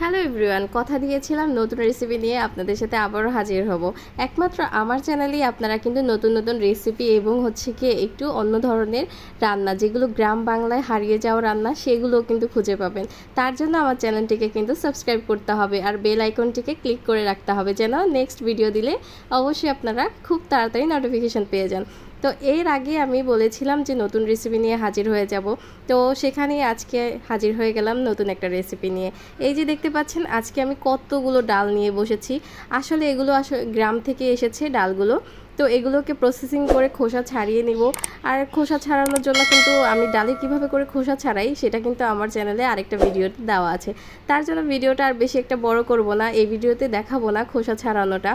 Hello everyone, কথা দিয়েছিলাম নতুন রেসিপি নিয়ে আপনাদের সাথে আবারও হাজির হব। একমাত্র আমার চ্যানেলেই আপনারা কিন্তু নতুন নতুন রেসিপি এবং হচ্ছে কি একটু অন্য ধরনের রান্না, যেগুলো গ্রাম বাংলায় হারিয়ে যাওয়া রান্না, সেগুলোও কিন্তু খুঁজে পাবেন। তার জন্য আমার চ্যানেলটিকে কিন্তু সাবস্ক্রাইব করতে হবে আর বেল আইকনটিকে ক্লিক করে রাখতে হবে যেন নেক্সট ভিডিও দিলে অবশ্যই আপনারা খুব তাড়াতাড়ি নোটিফিকেশান পেয়ে যান। তো এর আগে আমি বলেছিলাম যে নতুন রেসিপি নিয়ে হাজির হয়ে যাব। তো সেখানে আজকে হাজির হয়ে গেলাম নতুন একটা রেসিপি নিয়ে। এই যে দেখতে পাচ্ছেন, আজকে আমি কতগুলো ডাল নিয়ে বসেছি। আসলে এগুলো আসলে গ্রাম থেকে এসেছে ডালগুলো। তো এগুলোকে প্রসেসিং করে খোসা ছাড়িয়ে নিব। আর খোসা ছাড়ানোর জন্য কিন্তু আমি ডালে কীভাবে করে খোসা ছাড়াই, সেটা কিন্তু আমার চ্যানেলে আরেকটা ভিডিওতে দেওয়া আছে। তার জন্য ভিডিওটা আর বেশি একটা বড় করব না, এই ভিডিওতে দেখাবো না খোসা ছাড়ানোটা।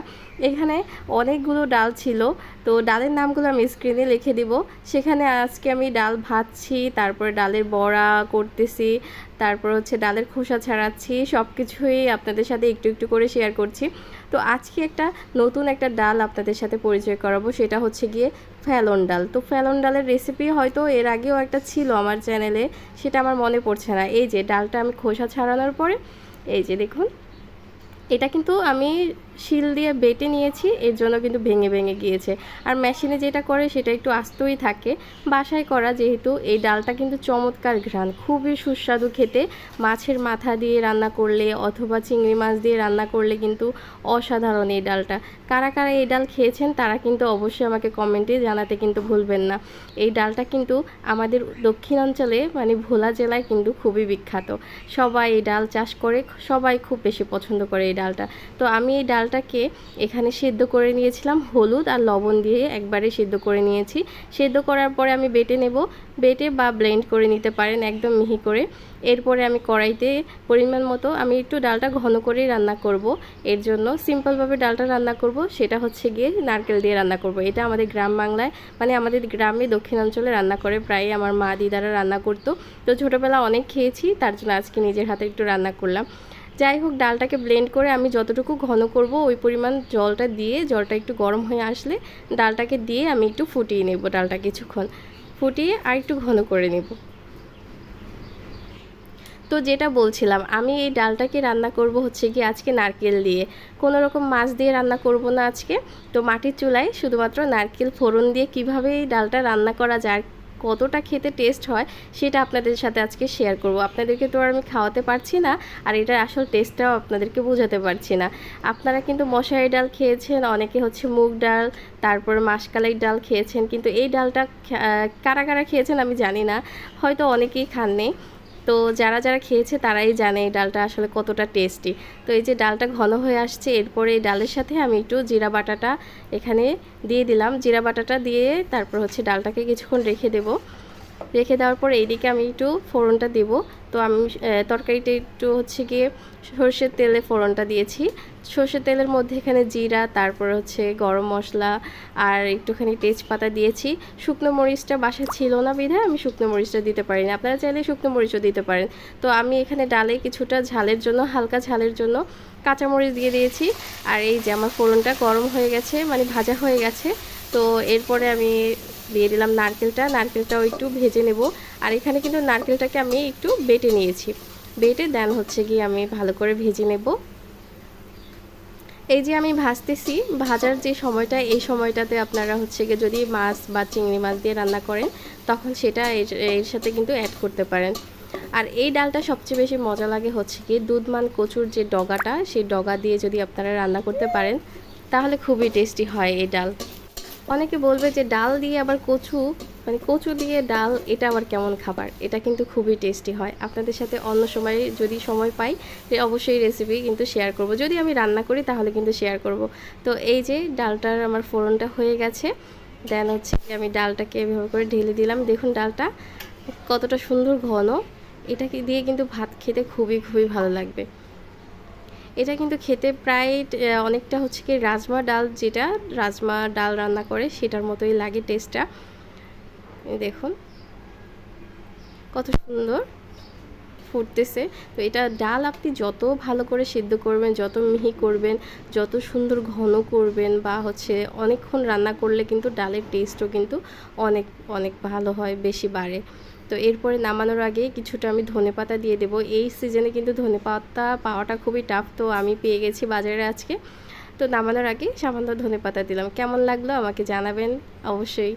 এখানে অনেকগুলো ডাল ছিল, তো ডালের নামগুলো আমি স্ক্রিনে লিখে দিব। সেখানে আজকে আমি ডাল ভাজছি, তারপরে ডালের বড়া করতেছি, তারপর হচ্ছে ডালের খোসা ছাড়াচ্ছি সব কিছুই আপনাদের সাথে একটু একটু করে শেয়ার করছি। তো আজকে একটা নতুন একটা ডাল আপনাদের সাথে পরিচয় করাবো, সেটা হচ্ছে গিয়ে ফ্যালন ডাল। তো ফ্যালন ডালের রেসিপি হয়তো এর আগেও একটা ছিল আমার চ্যানেলে সেটা আমার মনে পড়ছে না। এই যে ডালটা আমি খোসা ছাড়ানোর পরে, এই যে দেখুন, এটা কিন্তু আমি শিল দিয়ে বেটে নিয়েছি, এর জন্য কিন্তু ভেঙে ভেঙে গিয়েছে। আর মেশিনে যেটা করে সেটা একটু আস্তই থাকে। বাসায় করা যেহেতু, এই ডালটা কিন্তু চমৎকার ঘ্রাণ, খুবই সুস্বাদু খেতে। মাছের মাথা দিয়ে রান্না করলে অথবা চিংড়ি মাছ দিয়ে রান্না করলে কিন্তু অসাধারণ এই ডালটা। কারা কারা এই ডাল খেয়েছেন, তারা কিন্তু অবশ্যই আমাকে কমেন্টে জানাতে কিন্তু ভুলবেন না। এই ডালটা কিন্তু আমাদের দক্ষিণাঞ্চলে মানে ভোলা জেলায় কিন্তু খুবই বিখ্যাত। সবাই এই ডাল চাষ করে, সবাই খুব বেশি পছন্দ করে এই ডালটা। তো আমি এই ডালটাকে এখানে সেদ্ধ করে নিয়েছিলাম। হলুদ আর লবণ দিয়ে একবারে সেদ্ধ করে নিয়েছি। সেদ্ধ করার পরে আমি বেটে নেব। বেটে বা ব্লেন্ড করে নিতে পারেন একদম মিহি করে। এরপরে আমি কড়াইতে পরিমাণ মতো আমি একটু ডালটা ঘন করেই রান্না করব। এর জন্য সিম্পলভাবে ডালটা রান্না করব। সেটা হচ্ছে গিয়ে নারকেল দিয়ে রান্না করব। এটা আমাদের গ্রাম বাংলায় মানে আমাদের গ্রামে দক্ষিণাঞ্চলে রান্না করে। প্রায় আমার মা, দিদারা রান্না করতো। তো ছোটোবেলা অনেক খেয়েছি, তার জন্য আজকে নিজের হাতে একটু রান্না করলাম। যাই হোক, ডালটাকে ব্লেন্ড করে আমি যতটুকু ঘন করব, ওই পরিমাণ জলটা দিয়ে, জলটা একটু গরম হয়ে আসলে ডালটাকে দিয়ে আমি একটু ফুটিয়ে নেব ডালটা কিছুক্ষণ। ফুটিয়ে আর একটু ঘন করে নেব। তো যেটা বলছিলাম, আমি এই ডালটাকে রান্না করব হচ্ছে কি আজকে নারকেল দিয়ে। কোনো রকম মাছ দিয়ে রান্না করব না আজকে। তো মাটির চুলায় শুধুমাত্র নারকেল ফোড়ন দিয়ে কীভাবে এই ডালটা রান্না করা যায় কতটা খেতে টেস্ট হয়, সেটা আপনাদের সাথে আজকে শেয়ার করব। আপনাদেরকে তো আর আমি খাওয়াতে পারছি না, আর এটার আসল টেস্টটাও আপনাদেরকে বোঝাতে পারছি না। আপনারা কিন্তু মশারি ডাল খেয়েছেন, অনেকে হচ্ছে মুগ ডাল, তারপর মাসকালাই ডাল খেয়েছেন, কিন্তু এই ডালটা কারা কারা খেয়েছেন আমি জানি না, হয়তো অনেকেই খাননি। তো যারা যারা খেয়েছে তারাই জানে এই ডালটা আসলে কতটা টেস্টি তো এই যে ডালটা ঘন হয়ে আসছে, এরপরে এই ডালের সাথে আমি একটু জিরা বাটাটা এখানে দিয়ে দিলাম। জিরা বাটাটা দিয়ে তারপর হচ্ছে ডালটাকে কিছুক্ষণ রেখে দেব। রেখে দেওয়ার পর এইদিকে আমি একটু ফোড়নটা দেব। তো আমি তরকারিটা একটু হচ্ছে গিয়ে সর্ষের তেলে ফোড়নটা দিয়েছি। সর্ষের তেলের মধ্যে এখানে জিরা, তারপর হচ্ছে গরম মশলা আর একটুখানি তেজপাতা দিয়েছি। শুকনো মরিচটা বাসা ছিল না বিধায় আমি শুকনো মরিচটা দিতে পারি না আপনারা চাইলে শুকনো মরিচও দিতে পারেন। তো আমি এখানে ডালে কিছুটা ঝালের জন্য, হালকা ঝালের জন্য কাঁচামরিচ দিয়ে দিয়েছি। আর এই যে আমার ফোড়নটা গরম হয়ে গেছে মানে ভাজা হয়ে গেছে, তো এরপরে আমি দিয়ে দিলাম নারকেলটা। নারকেলটাও একটু ভেজে নেব। আর এখানে কিন্তু নারকেলটাকে আমি একটু বেটে নিয়েছি। বেটে দেন হচ্ছে গিয়ে আমি ভালো করে ভেজে নেব। এই যে আমি ভাজতেছি, ভাজার যে সময়টা, এই সময়টাতে আপনারা হচ্ছে গিয়ে যদি মাছ বা চিংড়ি মাছ দিয়ে রান্না করেন, তখন সেটা এর সাথে কিন্তু অ্যাড করতে পারেন। আর এই ডালটা সবচেয়ে বেশি মজা লাগে হচ্ছে কি দুধমান কচুর যে ডগাটা, সেই ডগা দিয়ে যদি আপনারা রান্না করতে পারেন, তাহলে খুবই টেস্টি হয় এই ডাল। অনেকে বলবে যে ডাল দিয়ে আবার কচু মানে কচু দিয়ে ডাল, এটা আবার কেমন খাবার? এটা কিন্তু খুবই টেস্টি হয়। আপনাদের সাথে অন্য সময় যদি সময় পাই অবশ্যই রেসিপি কিন্তু শেয়ার করব। যদি আমি রান্না করি, তাহলে কিন্তু শেয়ার করব। তো এই যে ডালটার আমার ফোড়নটা হয়ে গেছে দেন হচ্ছে আমি ডালটাকে এভাবে করে ঢেলে দিলাম। দেখুন ডালটা কতটা সুন্দর ঘন। এটাকে দিয়ে কিন্তু ভাত খেতে খুবই খুবই ভালো লাগবে। এটা কিন্তু খেতে প্রায় অনেকটা হচ্ছে কি রাজমা ডাল যেটা, রাজমা ডাল রান্না করে সেটার মতোই লাগে টেস্টটা দেখুন। কত সুন্দর ফুটতেছে। তো এটা ডাল আপনি যত ভালো করে সিদ্ধ করবেন, যত মিহি করবেন, যত সুন্দর ঘন করবেন বা হচ্ছে অনেকক্ষণ রান্না করলে কিন্তু ডালের টেস্টও কিন্তু অনেক অনেক ভালো হয়, বেশি বাড়ে। তো এরপরে নামানোর আগে কিছুটা আমি ধনে পাতা দিয়ে দেবো। এই সিজনে কিন্তু ধনে পাতা পাওয়াটা খুবই টাফ তো আমি পেয়ে গেছি বাজারে আজকে। তো নামানোর আগে সামান্য ধনে পাতা দিলাম। কেমন লাগল আমাকে জানাবেন অবশ্যই।